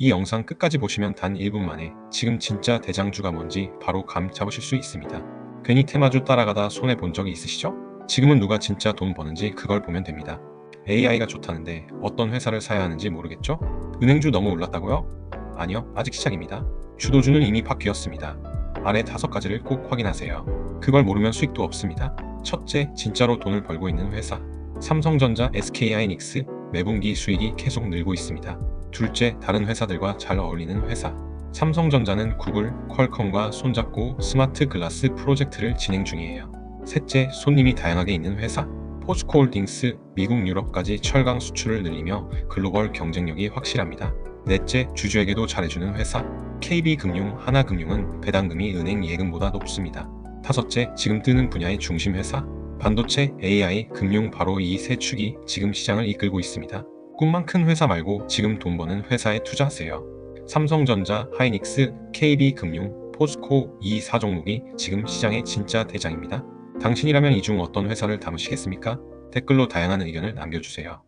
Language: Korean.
이 영상 끝까지 보시면 단 1분 만에 지금 진짜 대장주가 뭔지 바로 감 잡으실 수 있습니다. 괜히 테마주 따라가다 손해 본 적이 있으시죠? 지금은 누가 진짜 돈 버는지 그걸 보면 됩니다. AI가 좋다는데 어떤 회사를 사야 하는지 모르겠죠? 은행주 너무 올랐다고요? 아니요, 아직 시작입니다. 주도주는 이미 바뀌었습니다. 아래 다섯 가지를 꼭 확인하세요. 그걸 모르면 수익도 없습니다. 첫째, 진짜로 돈을 벌고 있는 회사. 삼성전자, SK하이닉스 매분기 수익이 계속 늘고 있습니다. 둘째, 다른 회사들과 잘 어울리는 회사. 삼성전자는 구글, 퀄컴과 손잡고 스마트 글라스 프로젝트를 진행 중이에요. 셋째, 손님이 다양하게 있는 회사. 포스코홀딩스, 미국, 유럽까지 철강 수출을 늘리며 글로벌 경쟁력이 확실합니다. 넷째, 주주에게도 잘해주는 회사. KB금융, 하나금융은 배당금이 은행 예금보다 높습니다. 다섯째, 지금 뜨는 분야의 중심 회사. 반도체, AI, 금융 바로 이 세 축이 지금 시장을 이끌고 있습니다. 꿈만 큰 회사 말고 지금 돈 버는 회사에 투자하세요. 삼성전자, 하이닉스, KB금융, 포스코 이 4종목이 지금 시장의 진짜 대장입니다. 당신이라면 이 중 어떤 회사를 담으시겠습니까? 댓글로 다양한 의견을 남겨주세요.